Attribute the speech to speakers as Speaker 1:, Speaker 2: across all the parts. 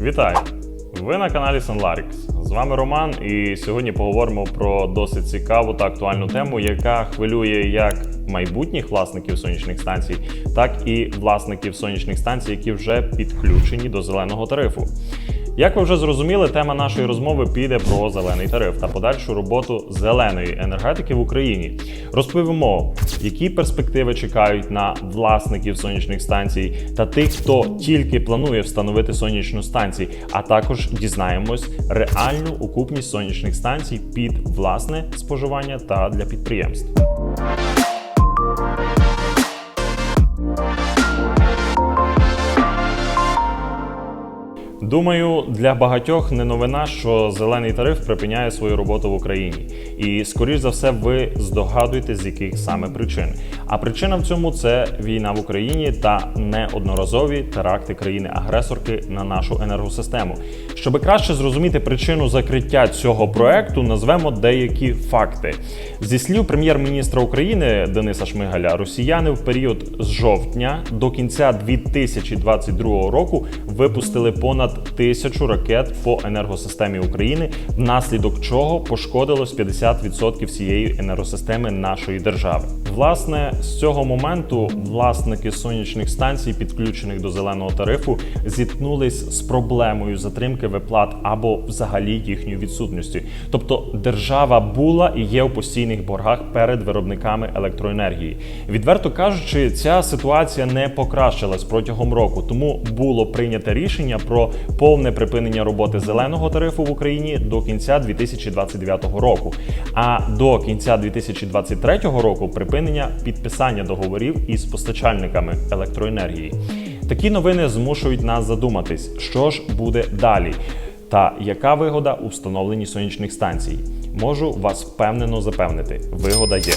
Speaker 1: Вітаю! Ви на каналі Sunlarix. З вами Роман, і сьогодні поговоримо про досить цікаву та актуальну тему, яка хвилює як майбутніх власників сонячних станцій, так і власників сонячних станцій, які вже підключені до зеленого тарифу. Як ви вже зрозуміли, тема нашої розмови піде про зелений тариф та подальшу роботу зеленої енергетики в Україні. Розповімо, які перспективи чекають на власників сонячних станцій та тих, хто тільки планує встановити сонячну станцію, а також дізнаємось реальну окупність сонячних станцій під власне споживання та для підприємств. Думаю, для багатьох не новина, що зелений тариф припиняє свою роботу в Україні. І скоріш за все, ви здогадуєтесь, з яких саме причин. А причина в цьому це війна в Україні та неодноразові теракти країни-агресорки на нашу енергосистему. Щоб краще зрозуміти причину закриття цього проекту, назвемо деякі факти. Зі слів прем'єр-міністра України Дениса Шмигаля, росіяни в період з жовтня до кінця 2022 року випустили понад тисячу ракет по енергосистемі України, внаслідок чого пошкодилось 50% всієї енергосистеми нашої держави. Власне, з цього моменту власники сонячних станцій, підключених до зеленого тарифу, зіткнулись з проблемою затримки виплат або взагалі їхньої відсутності. Тобто держава була і є у постійних боргах перед виробниками електроенергії. Відверто кажучи, ця ситуація не покращилась протягом року, тому було прийнято рішення про повне припинення роботи зеленого тарифу в Україні до кінця 2029 року. А до кінця 2023 року припинення підписання договорів із постачальниками електроенергії. Такі новини змушують нас задуматись, що ж буде далі, та яка вигода у встановленні сонячних станцій. Можу вас впевнено запевнити, вигода є.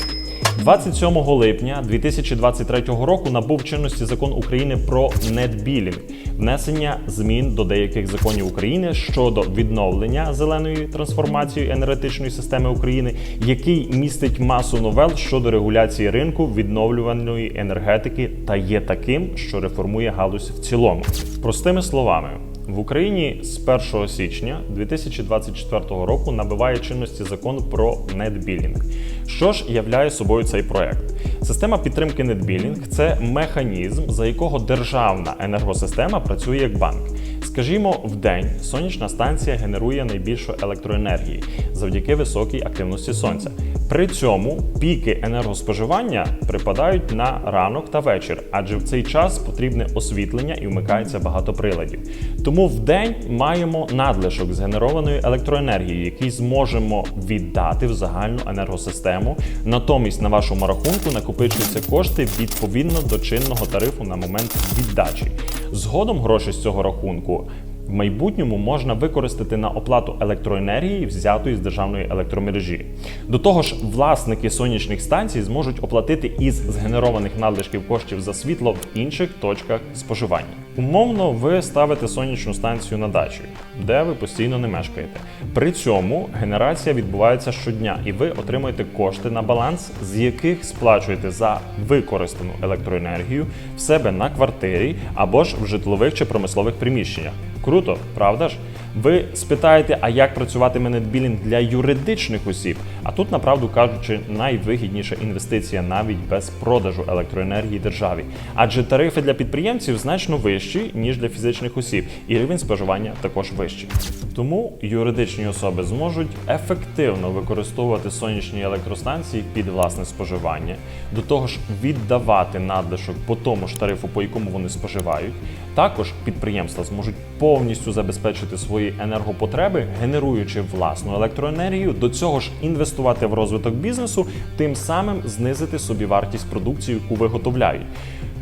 Speaker 1: 27 липня 2023 року набув чинності закон України про нетбілінг, внесення змін до деяких законів України щодо відновлення зеленої трансформації енергетичної системи України, який містить масу новел щодо регуляції ринку відновлюваної енергетики та є таким, що реформує галузь в цілому. Простими словами. В Україні з 1 січня 2024 року набиває чинності закон про нетбілінг. Що ж являє собою цей проект? Система підтримки нетбілінг це механізм, за якого державна енергосистема працює як банк. Скажімо, в день сонячна станція генерує найбільшу електроенергії завдяки високій активності сонця. При цьому піки енергоспоживання припадають на ранок та вечір, адже в цей час потрібне освітлення і вмикається багато приладів. Тому в день маємо надлишок згенерованої електроенергії, який зможемо віддати в загальну енергосистему. Натомість на вашому рахунку накопичуються кошти відповідно до чинного тарифу на момент віддачі. Згодом гроші з цього рахунку в майбутньому можна використати на оплату електроенергії, взятої з державної електромережі. До того ж, власники сонячних станцій зможуть оплатити із згенерованих надлишків коштів за світло в інших точках споживання. Умовно, ви ставите сонячну станцію на дачі, де ви постійно не мешкаєте. При цьому генерація відбувається щодня, і ви отримуєте кошти на баланс, з яких сплачуєте за використану електроенергію в себе на квартирі або ж в житлових чи промислових приміщеннях. Круто, правда ж? Ви спитаєте, а як працюватиме нетбілінг для юридичних осіб? А тут, направду кажучи, найвигідніша інвестиція навіть без продажу електроенергії державі. Адже тарифи для підприємців значно вищі, ніж для фізичних осіб, і рівень споживання також вищий. Тому юридичні особи зможуть ефективно використовувати сонячні електростанції під власне споживання, до того ж віддавати надлишок по тому ж тарифу, по якому вони споживають. Також підприємства зможуть повністю забезпечити свої енергопотреби, генеруючи власну електроенергію, до цього ж інвестувати в розвиток бізнесу, тим самим знизити собівартість продукції, яку виготовляють.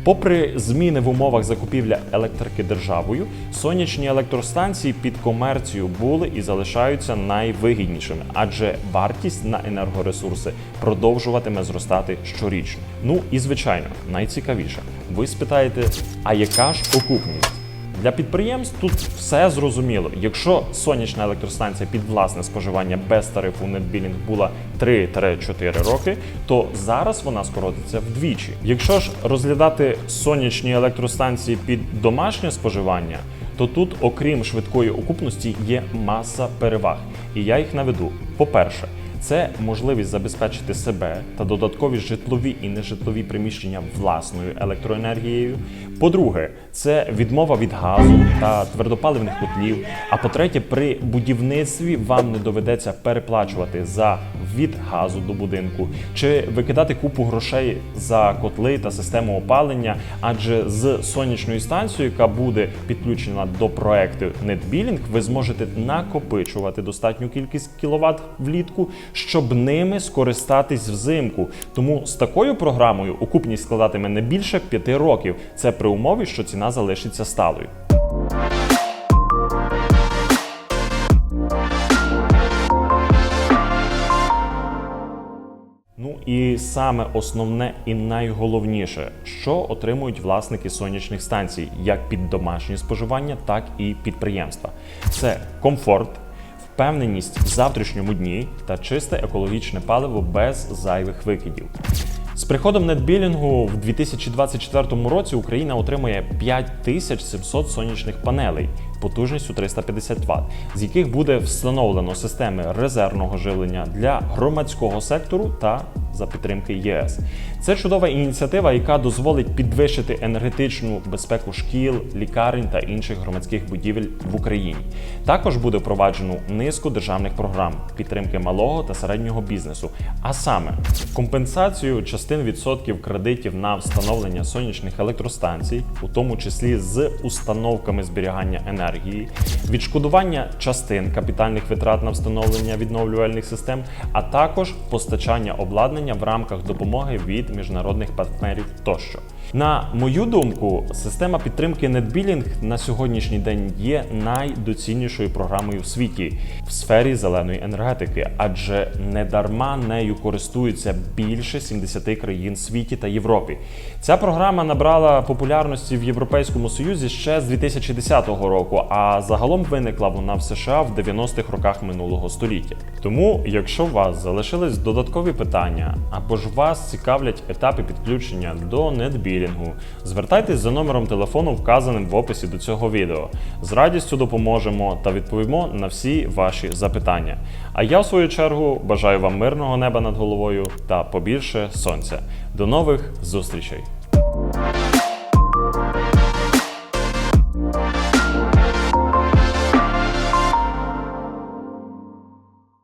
Speaker 1: Попри зміни в умовах закупівля електрики державою, сонячні електростанції під комерцію були і залишаються найвигіднішими, адже вартість на енергоресурси продовжуватиме зростати щорічно. Ну і звичайно, найцікавіше, ви спитаєте, а яка ж окупність? Для підприємств тут все зрозуміло. Якщо сонячна електростанція під власне споживання без тарифу нетбілінг була 3-4 роки, то зараз вона скоротиться вдвічі. Якщо ж розглядати сонячні електростанції під домашнє споживання, то тут, окрім швидкої окупності, є маса переваг. І я їх наведу. По-перше, це можливість забезпечити себе та додаткові житлові і нежитлові приміщення власною електроенергією. По-друге, це відмова від газу та твердопаливних котлів. А по-третє, при будівництві вам не доведеться переплачувати за від газу до будинку чи викидати купу грошей за котли та систему опалення, адже з сонячною станцією, яка буде підключена до проекту NetBilling, ви зможете накопичувати достатню кількість кіловат влітку, щоб ними скористатись взимку. Тому з такою програмою окупність складатиме не більше 5 років. Це при умові, що ціна залишиться сталою. Ну і саме основне і найголовніше, що отримують власники сонячних станцій, як під домашнє споживання, так і підприємства. Це комфорт, впевненість в завтрашньому дні та чисте екологічне паливо без зайвих викидів. З приходом нетбілінгу в 2024 році Україна отримує 5700 сонячних панелей потужністю 350 Вт, з яких буде встановлено системи резервного живлення для громадського сектору та за підтримки ЄС. Це чудова ініціатива, яка дозволить підвищити енергетичну безпеку шкіл, лікарень та інших громадських будівель в Україні. Також буде впроваджено низку державних програм підтримки малого та середнього бізнесу, а саме компенсацію частин відсотків кредитів на встановлення сонячних електростанцій, у тому числі з установками зберігання енергії, відшкодування частин капітальних витрат на встановлення відновлювальних систем, а також постачання обладнання в рамках допомоги від міжнародних партнерів тощо. На мою думку, система підтримки NetBilling на сьогоднішній день є найдоцільнішою програмою в світі в сфері зеленої енергетики, адже недарма нею користуються більше 70 країн світі та Європі. Ця програма набрала популярності в Європейському Союзі ще з 2010 року, а загалом виникла вона в США в 90-х роках минулого століття. Тому, якщо у вас залишились додаткові питання або ж вас цікавлять етапи підключення до NetBilling, звертайтесь за номером телефону, вказаним в описі до цього відео. З радістю допоможемо та відповімо на всі ваші запитання. А я, в свою чергу, бажаю вам мирного неба над головою та побільше сонця. До нових зустрічей!